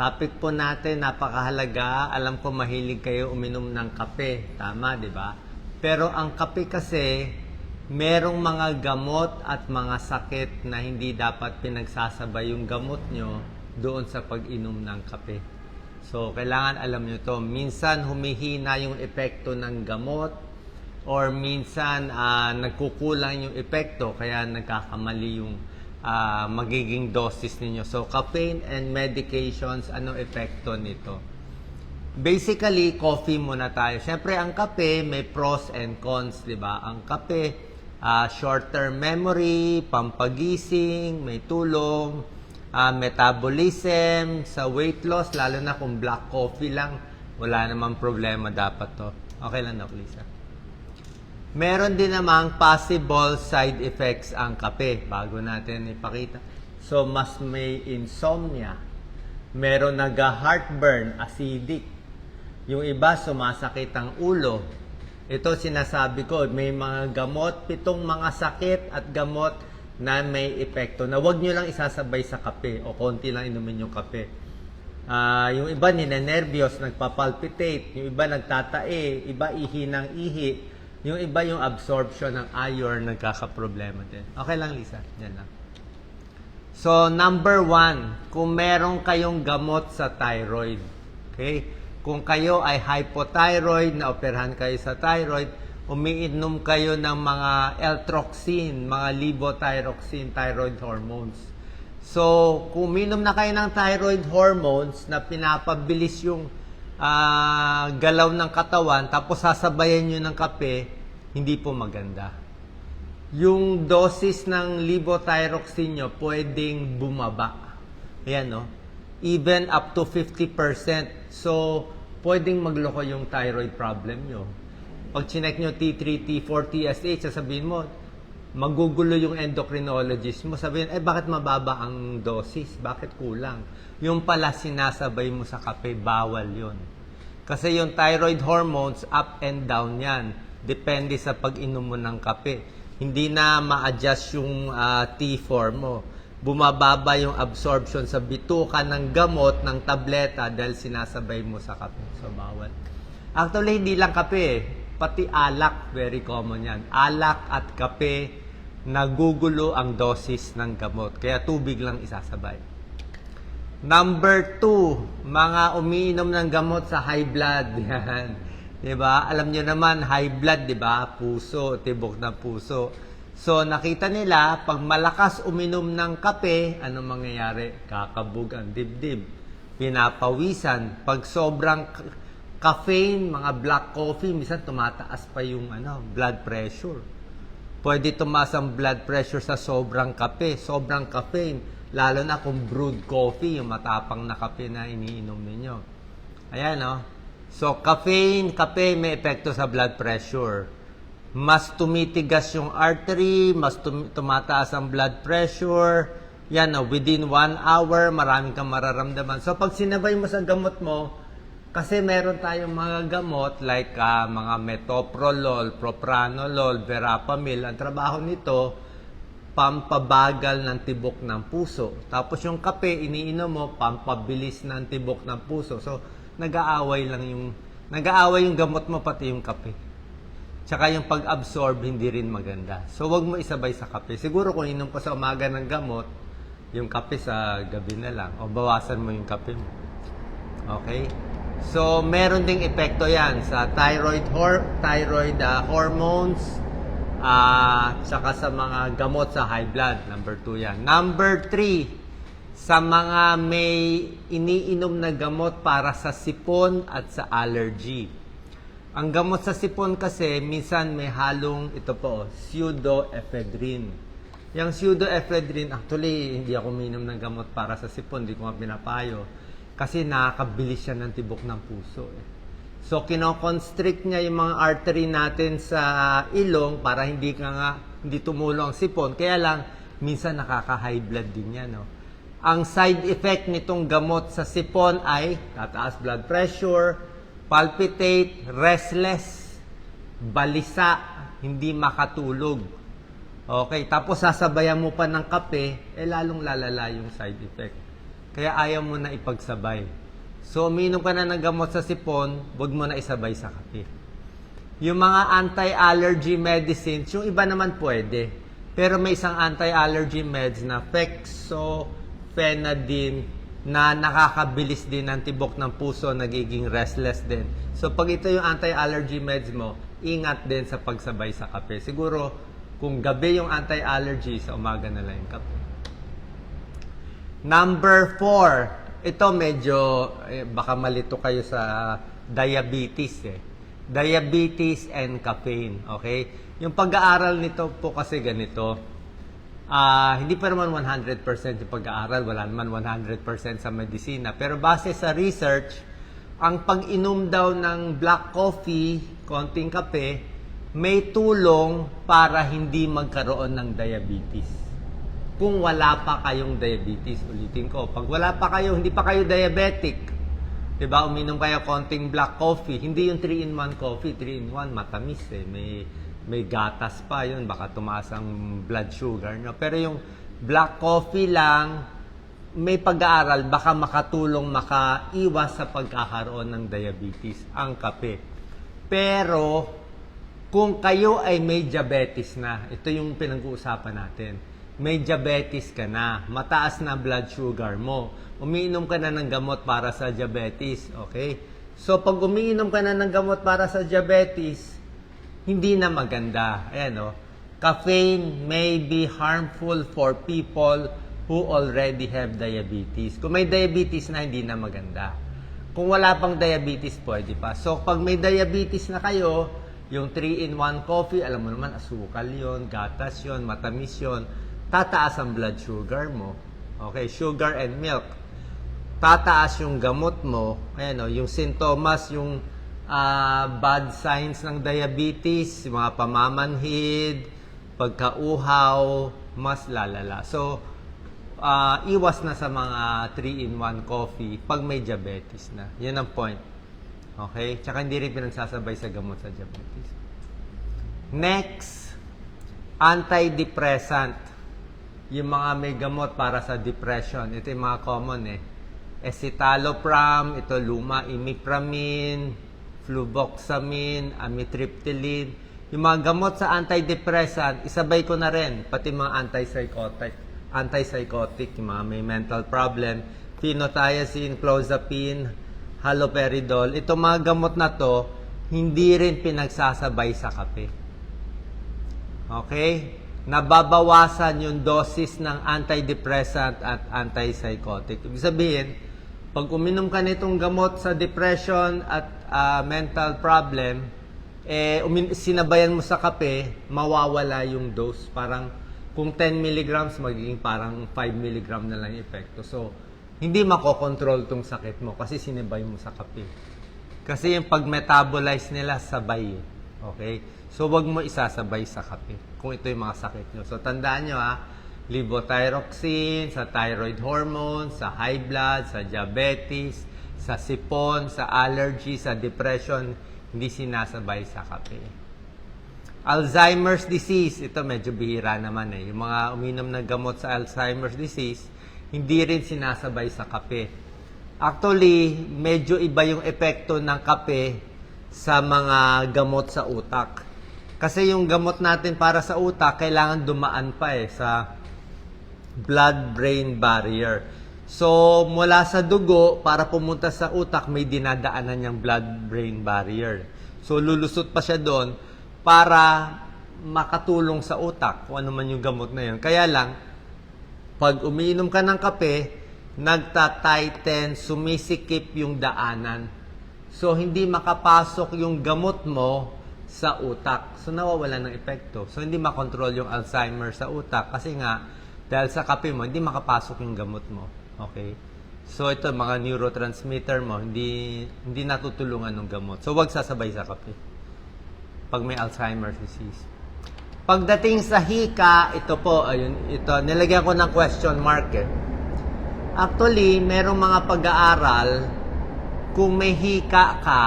Topic po natin, napakahalaga. Alam ko mahilig kayo uminom ng kape. Tama, di ba? Pero ang kape kasi, merong mga gamot at mga sakit na hindi dapat pinagsasabay yung gamot nyo doon sa pag-inom ng kape. So, kailangan alam nyo to. Minsan, humihina yung epekto ng gamot or minsan, ah, nagkukulang yung epekto kaya nagkakamali yung ah, magiging dosis ninyo. So, caffeine and medications, anong epekto nito? Basically, coffee muna tayo. Siyempre, ang kape, may pros and cons, di ba? Ang kape, ah, short-term memory, pampagising, may tulong, ah, metabolism, sa weight loss, lalo na kung black coffee lang, wala namang problema dapat to. Okay lang na, Lisa. Meron din namang possible side effects ang kape bago natin ipakita. So, mas may insomnia. Meron naga-heartburn, acidic. Yung iba, sumasakit ang ulo. Ito sinasabi ko, may mga gamot, pitong mga sakit at gamot na may epekto na wag nyo lang isasabay sa kape o konti lang inumin yung kape. Ah, yung iba ninenervyos, nagpapalpitate, yung iba nagtatae, iba ihi ng ihi, yung iba yung absorption ng iron nagkakaproblema din. Okay lang Lisa, yan lang. So, number one, kung meron kayong gamot sa thyroid, okay? Kung kayo ay hypothyroid, na operahan kayo sa thyroid, umiinom kayo ng mga L-troxin, mga levothyroxine, thyroid hormones. So, kung uminom na kayo ng thyroid hormones na pinapabilis yung ah, galaw ng katawan, tapos sasabayan nyo ng kape, hindi po maganda yung dosis ng levothyroxine nyo pwedeng bumaba. Ayan, no? Even up to 50%. So, pwedeng magloko yung thyroid problem nyo. Pag chinek nyo T3, T4, TSH, sasabihin mo, magugulo yung endocrinologist mo. Sabihin, eh, bakit mababa ang dosis? Bakit kulang? Yung pala sinasabay mo sa kape, bawal yon Kasi yung thyroid hormones, up and down yan. Depende sa pag-inom mo ng kape hindi na ma-adjust yung ah, T4 mo. Bumababa yung absorption sa bituka ng gamot, ng tableta dahil sinasabay mo sa kape. So, bawal. Actually, hindi lang kape. eh. Pati alak, very common yan. Alak at kape, nagugulo ang dosis ng gamot. Kaya tubig lang isasabay. Number two, mga umiinom ng gamot sa high blood. Yan. 'Di ba? Alam niyo naman, high blood, 'di ba? Puso, tibok ng puso. So, nakita nila, pag malakas uminom ng kape, ano mangyayari? Kakabog ang dibdib. Pinapawisan. Pag sobrang caffeine, mga black coffee, minsan tumataas pa yung ano, blood pressure. Pwede tumaas ang blood pressure sa sobrang kape, sobrang caffeine. Lalo na kung brewed coffee, yung matapang na kape na iniinom ninyo. Ayan, no? So, caffeine, kape may epekto sa blood pressure. Mas tumitigas yung artery, mas tum- tumataas ang blood pressure. Yan, no? within one hour, maraming kang mararamdaman. So, pag sinabay mo sa gamot mo, kasi meron tayong mga gamot like ah, mga metoprolol, propranolol, verapamil. Ang trabaho nito, pampabagal ng tibok ng puso. Tapos yung kape, iniinom mo, pampabilis ng tibok ng puso. So, nag-aaway lang yung, nag-aaway yung gamot mo pati yung kape. Tsaka yung pag-absorb, hindi rin maganda. So, wag mo isabay sa kape. Siguro kung inom ka sa umaga ng gamot, yung kape sa gabi na lang. O bawasan mo yung kape mo. Okay? So, meron ding epekto yan sa thyroid hor thyroid ah, hormones ah tsaka sa mga gamot sa high blood. Number 2 yan. Number 3, sa mga may iniinom na gamot para sa sipon at sa allergy. Ang gamot sa sipon kasi, minsan may halong, ito po, pseudoephedrine. Yung pseudoephedrine, actually, hindi ako minom ng gamot para sa sipon, hindi ko nga pinapayo. Kasi nakakabilis siya ng tibok ng puso. Eh. So, kinoconstrict niya yung mga artery natin sa ilong para hindi ka nga, hindi tumulong ang sipon. Kaya lang, minsan nakaka-high blood din yan. No? Ang side effect nitong gamot sa sipon ay tataas blood pressure, palpitate, restless, balisa, hindi makatulog. Okay, tapos sasabayan mo pa ng kape, eh lalong lalala yung side effect. Kaya ayaw mo na ipagsabay. So, uminom ka na ng gamot sa sipon, huwag mo na isabay sa kape. Yung mga anti-allergy medicines, yung iba naman pwede. Pero may isang anti-allergy meds na fexofenadine na nakakabilis din ng tibok ng puso, nagiging restless din. So pag ito yung anti-allergy meds mo, ingat din sa pagsabay sa kape. Siguro kung gabi yung anti-allergy, sa umaga na lang yung kape. Number four, ito medyo, eh, baka malito kayo sa diabetes eh. Diabetes and caffeine, okay? Yung pag-aaral nito po kasi ganito, Ah, hindi pa naman 100% yung pag-aaral, wala naman 100% sa medisina. Pero base sa research, ang pag-inom daw ng black coffee, konting kape, may tulong para hindi magkaroon ng diabetes. Kung wala pa kayong diabetes, ulitin ko, pag wala pa kayo, hindi pa kayo diabetic, 'di ba? Uminom kayo konting black coffee, hindi yung 3-in-1 coffee, 3-in-1 matamis eh, may may gatas pa yun, baka tumaas ang blood sugar nyo. Pero yung black coffee lang, may pag-aaral, baka makatulong makaiwas sa pagkakaroon ng diabetes, ang kape. Pero, kung kayo ay may diabetes na, ito yung pinag-uusapan natin, may diabetes ka na, mataas na blood sugar mo, umiinom ka na ng gamot para sa diabetes, okay? So, pag umiinom ka na ng gamot para sa diabetes, hindi na maganda. Ayan o. Caffeine may be harmful for people who already have diabetes. Kung may diabetes na, hindi na maganda. Kung wala pang diabetes, pwede pa. So, pag may diabetes na kayo, yung 3-in-1 coffee, alam mo naman, asukal yon gatas yon matamis yon tataas ang blood sugar mo. Okay, sugar and milk. Tataas yung gamot mo. Ayan o, yung sintomas, yung ah, bad signs ng diabetes, mga pamamanhid, pagkauhaw, mas lalala. So, ah, iwas na sa mga 3-in-1 coffee pag may diabetes na. Yan ang point. Okay? Tsaka hindi rin pinagsasabay sa gamot sa diabetes. Next, antidepressant. Yung mga may gamot para sa depression. Ito yung mga common eh. Escitalopram, ito luma, imipramine, fluvoxamine, amitriptyline. Yung mga gamot sa antidepressant, isabay ko na rin, pati mga antipsychotic, antipsychotic, yung mga may mental problem, phenothiazine, clozapine, haloperidol. Ito mga gamot na to, hindi rin pinagsasabay sa kape. Okay? Nababawasan yung dosis ng antidepressant at antipsychotic. Ibig sabihin, pag uminom ka nitong gamot sa depression at ah, mental problem, eh, umin- sinabayan mo sa kape, mawawala yung dose. Parang kung 10 milligrams, magiging parang 5 milligram na lang epekto. So, hindi makokontrol tong sakit mo kasi sinibay mo sa kape. Kasi yung pag-metabolize nila, sabay eh. Okay? So, wag mo isasabay sa kape kung ito yung mga sakit nyo. So, tandaan nyo ha, levothyroxine, sa thyroid hormone, sa high blood, sa diabetes, sa sipon, sa allergy, sa depression, hindi sinasabay sa kape. Alzheimer's disease, ito medyo bihira naman eh. Yung mga uminom ng gamot sa Alzheimer's disease, hindi rin sinasabay sa kape. Actually, medyo iba yung epekto ng kape sa mga gamot sa utak. Kasi yung gamot natin para sa utak, kailangan dumaan pa eh sa blood-brain barrier. So, mula sa dugo, para pumunta sa utak, may dinadaanan niyang blood-brain barrier. So, lulusot pa siya doon para makatulong sa utak, kung ano man yung gamot na yun. Kaya lang, pag umiinom ka ng kape, nagta-tighten, sumisikip yung daanan. So, hindi makapasok yung gamot mo sa utak. So, nawawala ng epekto. So, hindi makontrol yung Alzheimer sa utak. Kasi nga, dahil sa kape mo, hindi makapasok yung gamot mo. Okay? So, ito, mga neurotransmitter mo, hindi, hindi natutulungan ng gamot. So, wag sasabay sa kape. Pag may Alzheimer's disease. Pagdating sa hika, ito po, ayun, ito, nilagyan ko ng question mark eh. Actually, merong mga pag-aaral, kung may hika ka,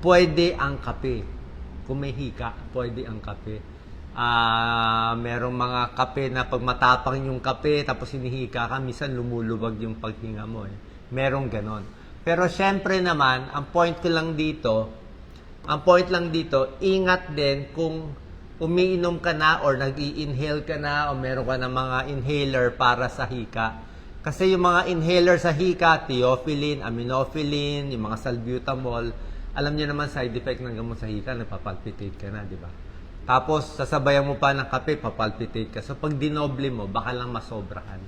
pwede ang kape. Kung may hika, pwede ang kape. Ah, merong mga kape na pag matapang yung kape tapos hinihika ka, minsan lumulubag yung paghinga mo eh. Merong ganon. Pero syempre naman, ang point ko lang dito, ang point lang dito, ingat din kung umiinom ka na or nag-i-inhale ka na o meron ka na mga inhaler para sa hika. Kasi yung mga inhaler sa hika, theophylline, aminophylline, yung mga salbutamol, alam niyo naman side effect ng gamot sa hika, nagpapalpitate ka na, di ba? Tapos, sasabayan mo pa ng kape, papalpitate ka. So, pag dinoble mo, baka lang masobrahan.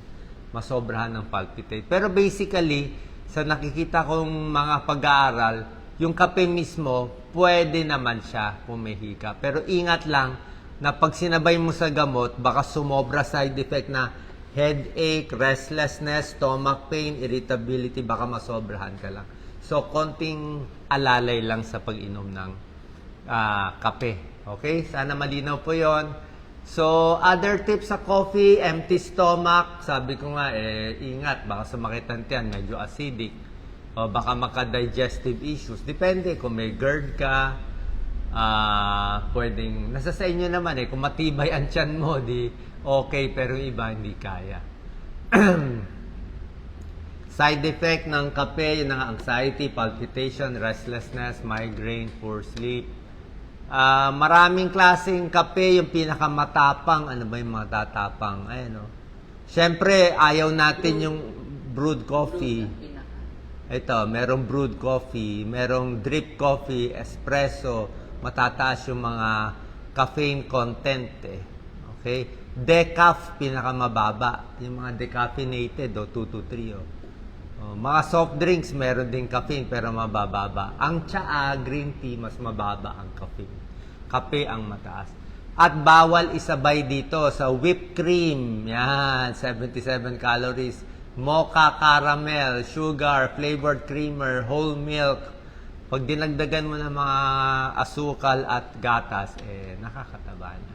Masobrahan ng palpitate. Pero basically, sa nakikita kong mga pag-aaral, yung kape mismo, pwede naman siya pumihika. Pero ingat lang na pag sinabay mo sa gamot, baka sumobra side effect na headache, restlessness, stomach pain, irritability, baka masobrahan ka lang. So, konting alalay lang sa pag-inom ng ah, kape. Okay? Sana malinaw po yon. So, other tips sa coffee, empty stomach. Sabi ko nga, eh, ingat. Baka sumakit ang medyo acidic. O baka maka-digestive issues. Depende kung may GERD ka, ah, pwedeng, nasa sa inyo naman eh, kung matibay ang tiyan mo, di okay, pero iba hindi kaya. Side effect ng kape, yun ang anxiety, palpitation, restlessness, migraine, poor sleep. Ah, maraming klaseng kape, yung pinakamatapang, ano ba yung mga tatapang? Ayun, no? Siyempre, ayaw natin yung brewed coffee. Ito, merong brewed coffee, merong drip coffee, espresso, matataas yung mga caffeine content eh. Okay? Decaf, pinakamababa. Yung mga decaffeinated, oh, 2 to 3. Oh. Oh, mga soft drinks, meron din caffeine pero mabababa. Ang tsaa, green tea, mas mababa ang caffeine. Kape ang mataas. At bawal isabay dito sa whipped cream. Yan, 77 calories. Mocha caramel, sugar, flavored creamer, whole milk. Pag dinagdagan mo ng mga asukal at gatas, eh, nakakataba na.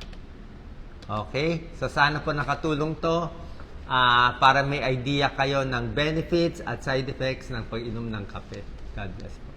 Okay? So sana po nakatulong to ah, para may idea kayo ng benefits at side effects ng pag-inom ng kape. God bless po.